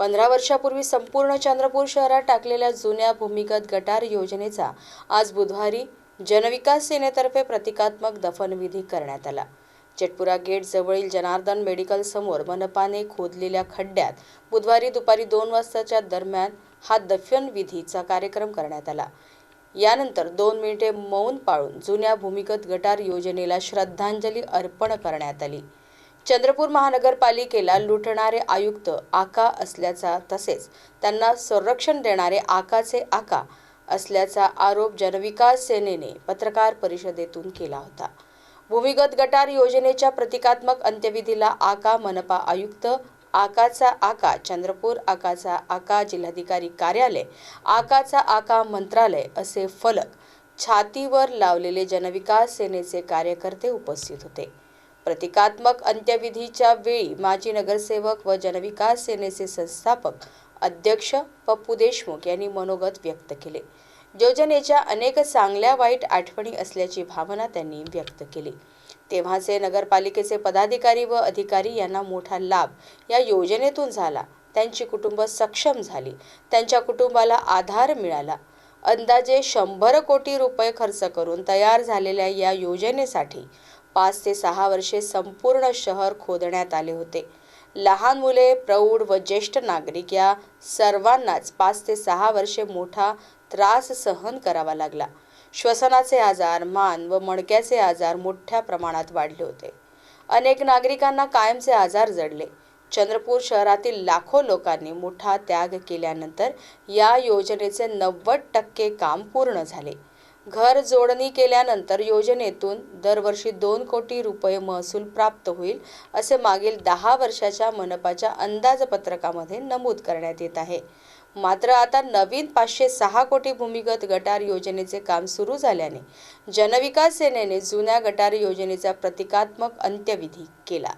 पंधरा वर्षापूर्वी संपूर्ण चंद्रपूर शहरात टाकलेल्या जुन्या भूमिगत गटार योजनेचा आज बुधवारी जनविकास सेनेतर्फे प्रतिकात्मक दफनविधी करण्यात आला. चेटपुरा गेट जवळील जनार्दन मेडिकल समोर मनपाने खोदलेल्या खड्ड्यात बुधवारी दुपारी दोन वाजताच्या दरम्यान हा दफनविधीचा कार्यक्रम करण्यात आला. यानंतर दोन मिनिटे मौन पाळून जुन्या भूमिगत गटार योजनेला श्रद्धांजली अर्पण करण्यात आली. चंद्रपूर महानगरपालिकेला लुटणारे आयुक्त आका असल्याचा तसेच त्यांना संरक्षण देणारे आकाचे आका असल्याचा आरोप जनविकास सेनेने पत्रकार परिषदेतून केला होता. भूमिगत गटार योजनेच्या प्रतिकात्मक अंत्यविधीला आका मनपा आयुक्त आकाचा आका चंद्रपूर आकाचा आका जिल्हाधिकारी कार्यालय आकाचा आका मंत्रालय असे फलक छातीवर लावलेले जनविकास सेनेचे कार्यकर्ते उपस्थित होते. प्रतिकात्मक अंत्यविधीच्या वेळी माजी नगरसेवक व जनविकास सेनेचे संस्थापक अध्यक्ष पप्पू देशमुख यांनी मनोगत व्यक्त केले. योजनेच्या अनेक चांगल्या वाईट आठवणी असल्याची भावना त्यांनी व्यक्त केली. तेव्हाचे नगरपालिकेचे पदाधिकारी व अधिकारी यांना मोठा लाभ या योजनेतून झाला. त्यांची कुटुंब सक्षम झाली. त्यांच्या कुटुंबाला आधार मिळाला. अंदाजे शंभर कोटी रुपये खर्च करून तयार झालेल्या या योजनेसाठी पाच ते सहा वर्षे संपूर्ण शहर खोदण्यात आले होते. लहान मुले प्रौढ व ज्येष्ठ नागरिक या सर्वांनाच पाच ते सहा वर्षे मोठा त्रास सहन करावा लागला. श्वसनाचे आजार मान व मणक्याचे आजार मोठ्या प्रमाणात वाढले होते. अनेक नागरिकांना कायमचे आजार जडले. चंद्रपूर शहरातील लाखो लोकांनी मोठा त्याग केल्यानंतर या योजनेचे नव्वद टक्के काम पूर्ण झाले. घर जोडणी केल्यानंतर योजनेतून दरवर्षी दोन कोटी रुपये महसूल प्राप्त होईल असे मागील दहा वर्षाच्या मनपाच्या अंदाजपत्रकामध्ये नमूद करण्यात येत आहे. मात्र आता नवीन पाचशे सहा कोटी भूमिगत गटार योजनेचे काम सुरू झाल्याने जनविकास सेनेने जुन्या गटार योजनेचा प्रतिकात्मक अंत्यविधी केला.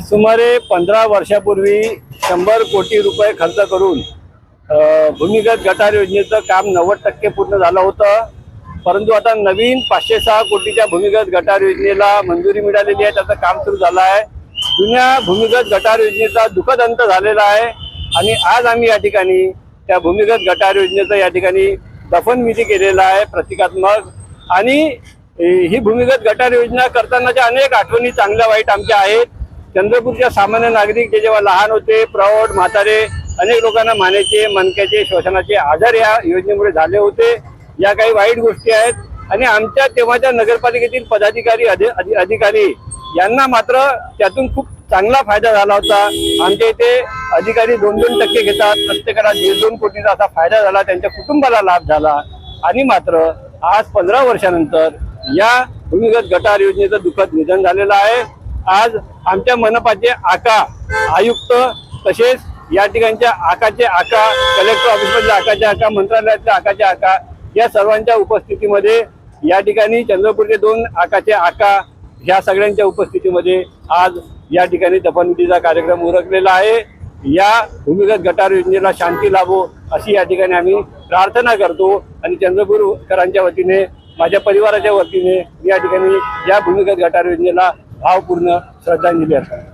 सुमारे पंधरा वर्षापूर्वी शंभर कोटी रुपये खर्च करून भूमिगत गटार योजनेचं काम नव्वद टक्के पूर्ण झालं होतं. परंतु आता नवीन पाचशे सहा कोटीच्या भूमिगत गटार योजनेला मंजुरी मिळालेली आहे. त्याचं काम सुरू झालं आहे. जुन्या भूमिगत गटार योजनेचा दुःखद अंत झालेला आहे. आणि आज आम्ही या ठिकाणी त्या भूमिगत गटार योजनेचं या ठिकाणी दफनविधी केलेला आहे प्रतिकात्मक. आणि ही भूमिगत गटार योजना करतानाच्या अनेक आठवणी चांगल्या वाईट आमच्या आहेत. चंद्रपूरच्या सामान्य नागरिक जे जेव्हा लहान होते प्रौढ म्हातारे अनेक लोकांना मानेचे मनक्याचे श्वसनाचे आजार या योजनेमुळे झाले होते. या काही वाईट गोष्टी आहेत. आणि आमच्या तेव्हाच्या नगरपालिकेतील पदाधिकारी अधि- अधि- अधिकारी यांना मात्र त्यातून खूप चांगला फायदा झाला होता. आमच्या इथे अधिकारी दोन दोन टक्के घेतात. प्रत्येकाला दीड दोन कोटीचा असा फायदा झाला. त्यांच्या कुटुंबाला लाभ झाला. आणि मात्र आज पंधरा वर्षानंतर या भूमिगत गटार योजनेचं दुःखद निधन झालेलं आहे. आज आमच्या मनपाचे आका आयुक्त तसेच या ठिकाणच्या आकाचे आका कलेक्टर ऑफिसमधल्या आकाचे आका मंत्रालयातल्या आकाचे आका या सर्वांच्या उपस्थितीमध्ये या ठिकाणी चंद्रपूरचे दोन आकाचे आका ह्या सगळ्यांच्या उपस्थितीमध्ये आज या ठिकाणी दफनविधीचा कार्यक्रम उरकलेला आहे. या भूमिगत गटार योजनेला शांती लाभो अशी या ठिकाणी आम्ही प्रार्थना करतो आणि चंद्रपूरकरांच्या वतीने माझ्या परिवाराच्या वतीने या ठिकाणी या भूमिगत गटार योजनेला भावपूर्ण श्रद्धांजली असतात